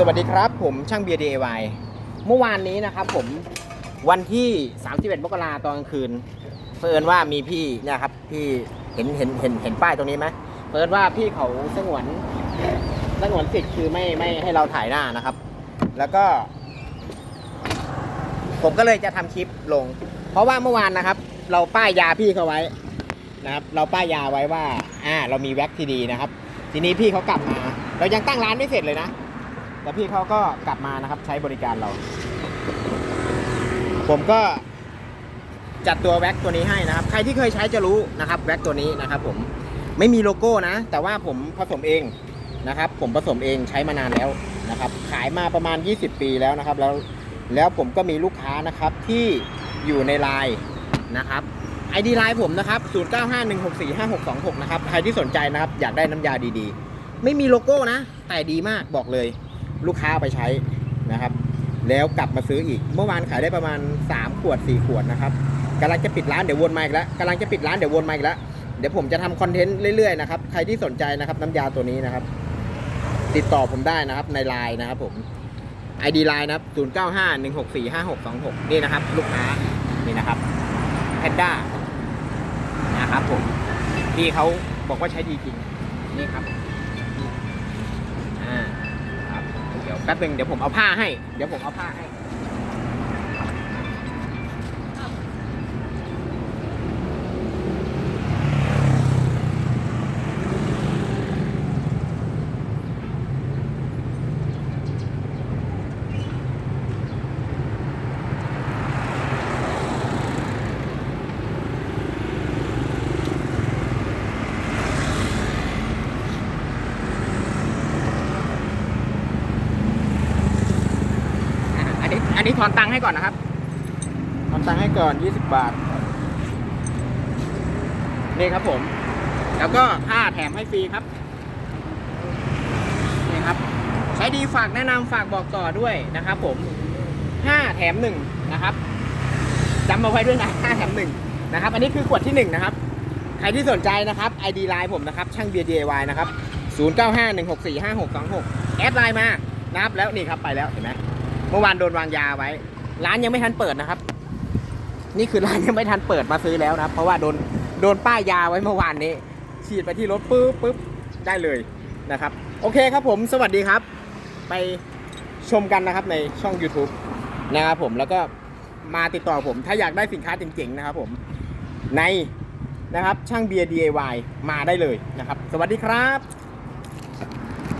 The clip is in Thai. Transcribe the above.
สวัสดีครับผมช่างเบียร์ DIY เมื่อวานนี้นะครับผมวันที่ 31 มกราตอนกลางคืนเพิ่นว่ามีพี่เนี่ยครับพี่เห็นเห็นเห็นเห็นป้ายตรงนี้ไหมเพิ่นว่าพี่เขาสงวนสงวนสิทธิ์คือไม่ไม่ให้เราถ่ายหน้านะครับ แล้วก็ ผมก็เลยจะทำคลิปลง เพราะว่าเมื่อวานนะครับ เราป้ายยาพี่เขาไว้นะครับ เราป้ายยาไว้ว่า อ่า เรามีแว็กที่ดีนะครับ ทีนี้พี่เขากลับมา เรายังตั้งร้านไม่เสร็จเลยนะ แต่พี่เขาก็กลับมานะครับใช้บริการเรา ผมก็จัดตัวแว็กตัวนี้ให้นะครับ ใครที่เคยใช้จะรู้นะครับแว็กตัวนี้นะครับ ผมไม่มีโลโก้นะ แต่ว่าผมผสมเองนะครับ ผมผสมเองใช้มานานแล้วนะครับ ขายมาประมาณ 20 ปีแล้วนะครับ แล้วแล้วผมก็มีลูกค้านะครับที่อยู่ในไลน์นะครับ ID ไลน์ผมนะครับ0951645626นะครับใครที่สนใจนะครับอยากได้น้ำยาดีๆ ไม่มีโลโก้นะ แต่ดีมากบอกเลย ลูกค้าไปใช้นะครับ แล้วกลับมาซื้ออีก เมื่อวานขายได้ประมาณ 3 ขวด 4 ขวดนะครับกำลังจะปิดร้านเดี๋ยววนมาอีกแล้วกำลังจะปิดร้านเดี๋ยววนมาอีกแล้วเดี๋ยวผมจะทำคอนเทนต์เรื่อยๆนะครับใครที่สนใจนะครับน้ำยาตัวนี้นะครับ ติดต่อผมได้นะครับในไลน์นะครับผม ID ไลน์นะครับ0951645626 นี่นะครับ ลูกค้านี่นะครับแพนด้านะครับผมพี่เขาบอกว่าใช้ดีจริงนี่ครับ แป๊บหนึงเดี๋ยวผมเอาผ้าให้ เดี๋ยวผมเอาผ้าให้ อะ อันนี้อันนี้ทอนตังค์ให้ก่อนนะครับทอนตังค์ให้ก่อน 20 บาท นี่ครับผม แล้วก็ค่าแถมให้ฟรีครับ นี่ครับ ใช้ดีฝากแนะนำฝากบอกต่อด้วยนะครับผม 5 แถม 1 นะครับจำมาไว้ด้วยนะ 5 แถม 1 นะครับ อันนี้คือขวดที่ 1 นะครับ ใครที่สนใจนะครับ ID ไลน์ผมนะครับ ช่างเบียร์ DIY นะครับ 0951645626 แอดไลน์มานะครับแล้วนี่ครับไปแล้วเห็นไหม เมื่อวานโดนวางยาไว้ ร้านยังไม่ทันเปิดนะครับ นี่คือร้านยังไม่ทันเปิดมาซื้อแล้วนะครับ เพราะว่าโดนโดนป้ายยาไว้เมื่อวานนี้ ฉีดไปที่รถปุ๊บปุ๊บได้เลยนะครับ โอเคครับผมสวัสดีครับ ไปชมกันนะครับในช่อง YouTube นะครับผมแล้วก็มาติดต่อผม ถ้าอยากได้สินค้าเจ๋งๆนะครับผมในนะครับช่างเบียร์ DIY มาได้เลยนะครับ สวัสดีครับ